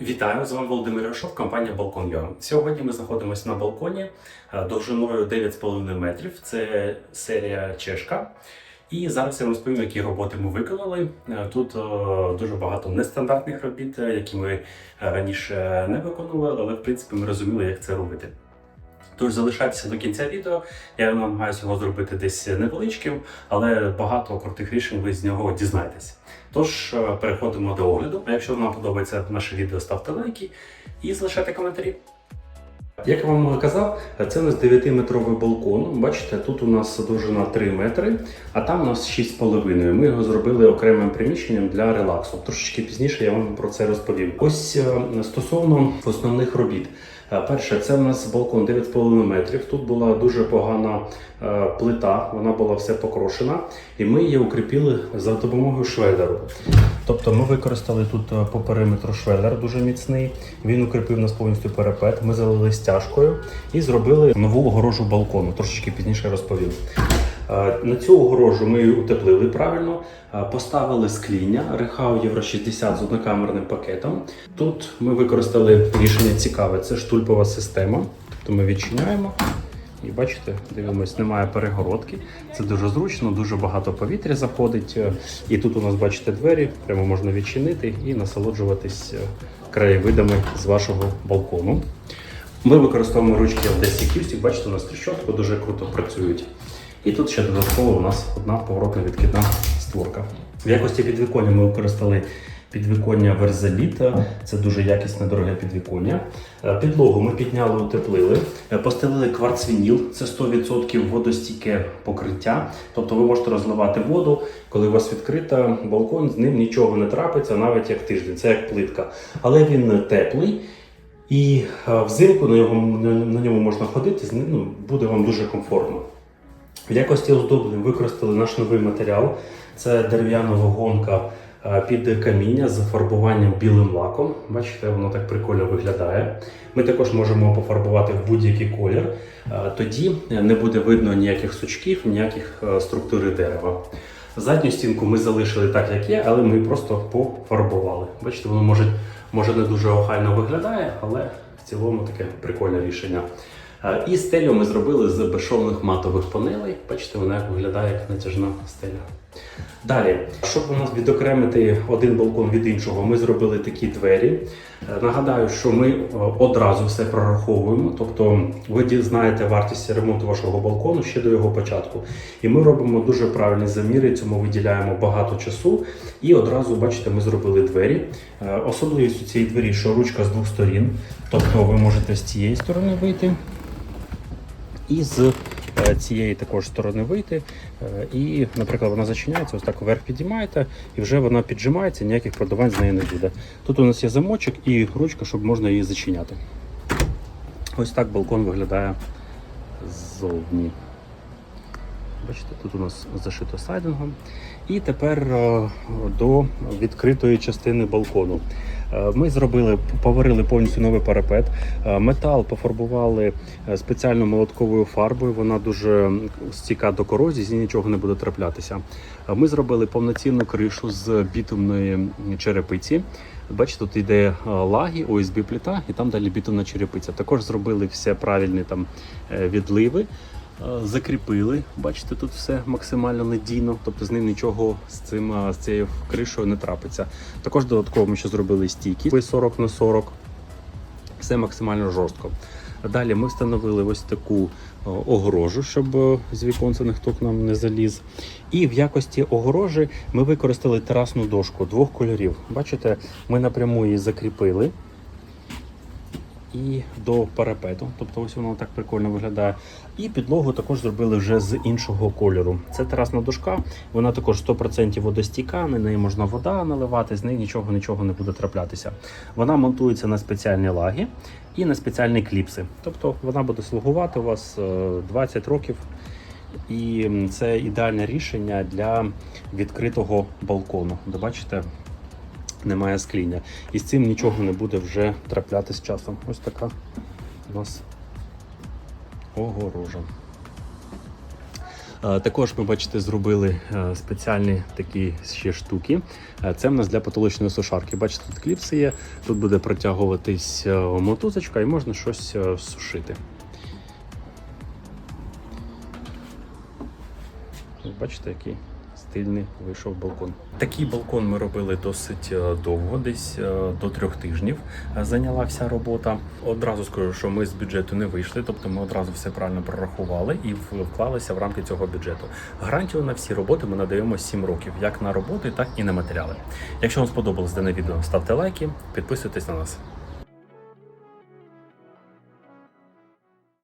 Вітаю, з вами Володимир Яшов, компанія Балкон.ua. Сьогодні ми знаходимося на балконі е, довжиною 9,5 метрів. Це серія Чешка. І зараз я розповім, які роботи ми виконали. Е, Тут е, дуже багато нестандартних робіт, які ми раніше не виконували, але в принципі ми розуміли, як це робити. Тож залишайтеся до кінця відео. Я намагаюся його зробити десь невеличким, але багато крутих рішень ви з нього дізнаєтесь. Тож е, переходимо до огляду. А якщо вам подобається наше відео, ставте лайки і залишайте коментарі. Як я вам казав, це у нас 9-метровий балкон. Бачите, тут у нас довжина 3 метри, а там у нас 6,5. Ми його зробили окремим приміщенням для релаксу. Трошечки пізніше я вам про це розповім. Ось е, стосовно основних робіт. Е, Перше, це у нас балкон 9,5 метрів. Тут була дуже погана е, плита, вона була все покрошена, і ми її укріпили за допомогою швеллеру. Тобто ми використали тут е, по периметру швеллер дуже міцний. Він укріпив нас повністю парапет. Ми залили стяжкою і зробили нову огорожу балкону. Трошечки пізніше розповім. Е, На цю огорожу ми утеплили правильно, е, поставили скління Рехау Євро 60 з однокамерним пакетом. Тут ми використали рішення цікаве, це штульпова система. Тобто ми відчиняємо. І бачите, дивимось, немає перегородки. Це дуже зручно, дуже багато повітря заходить. Е, І тут у нас, бачите, двері, прямо можна відчинити і насолоджуватись краєвидами з вашого балкону. Ми використовуємо ручки Одесі Кюстік, бачите, у нас тріщотку дуже круто працюють. І тут ще додатково у нас одна поворотна відкидна створка. В якості підвіконня ми використали підвіконня Верзеліта. Це дуже якісне дороге підвіконня. Е, Підлогу ми підняли, утеплили, Е, постелили кварцвініл, це 100% водостійке покриття. Тобто ви можете розливати воду, коли у вас відкрита балкон, з ним нічого не трапиться, навіть як тиждень, це як плитка. Але він теплий. І е, взимку на, його, на, ньому можна ходити, з ним ну, буде вам дуже комфортно. В якості оздоблень використали наш новий матеріал. Це дерев'яна вагонка е, під каміння з фарбуванням білим лаком. Бачите, воно так прикольно виглядає. Ми також можемо пофарбувати в будь-який колір. Е, Тоді не буде видно ніяких сучків, ніяких е, структури дерева. Задню стінку ми залишили так, як є, але ми просто пофарбували. Бачите, воно може, може не дуже охайно виглядає, але в цілому таке прикольне рішення. Е, І стелю ми зробили з безшовних матових панелей. Бачите, вона як виглядає як натяжна стеля. Далі, щоб у нас відокремити один балкон від іншого, ми зробили такі двері. Е, Нагадаю, що ми е, одразу все прораховуємо, тобто ви дізнаєте вартість ремонту вашого балкону ще до його початку. І ми робимо дуже правильні заміри, цьому виділяємо багато часу. І одразу, бачите, ми зробили двері. Особливість у цієї двері, що ручка з двох сторін, тобто ви можете з цієї сторони вийти. І з е, цієї також сторони вийти. Е, І, наприклад, вона зачиняється, ось так вверх підіймаєте, і вже вона піджимається, ніяких продувань з неї не буде. Тут у нас є замочок і ручка, щоб можна її зачиняти. Ось так балкон виглядає ззовні. Бачите, тут у нас зашито сайдингом. І тепер е, до відкритої частини балкону. Е, Ми зробили, поварили повністю новий парапет. Е, Метал пофарбували е, спеціальною молотковою фарбою. Вона дуже стійка до корозії, з ній нічого не буде траплятися. Ми зробили повноцінну кришу з бітумної черепиці. Бачите, тут йде лаги, ОСБ плита, і там далі бітумна черепиця. Також зробили все правильні там відливи. Е, Закріпили, бачите, тут все максимально надійно, тобто з ним нічого з цим е, з цією кришою не трапиться. Також додатково ми ще зробили стійки 40 на 40 все максимально жорстко. Далі ми встановили ось таку е, огорожу, щоб з віконця ніхто к нам не заліз. І в якості огорожі ми використали терасну дошку двох кольорів. Бачите, ми напряму її закріпили і до парапету. Тобто ось воно так прикольно виглядає. І підлогу також зробили вже з іншого кольору. Це терасна дошка, вона також 100% водостійка, на неї можна вода наливати, з неї нічого нічого не буде траплятися. Вона монтується на спеціальні лаги і на спеціальні кліпси. Тобто вона буде слугувати у вас е, 20 років. І це ідеальне рішення для відкритого балкону. Де бачите, немає скління. І з цим нічого не буде вже трапляти з часом. Ось така у нас огорожа. Е, Також ми бачите, зробили е, спеціальні такі ще штуки. Е, Це в нас для потолочної сушарки. Бачите, тут кліпси є. Тут буде протягуватись мотузочка і можна щось сушити. Бачите, який стильний вийшов балкон. Такий балкон ми робили досить е, довго, десь е, до трьох тижнів е, зайняла вся робота. Одразу скажу, що ми з бюджету не вийшли, тобто ми одразу все правильно прорахували і вклалися в рамки цього бюджету. Гарантію на всі роботи ми надаємо 7 років, як на роботи, так і на матеріали. Якщо вам сподобалось дане відео, ставте лайки, підписуйтесь на нас.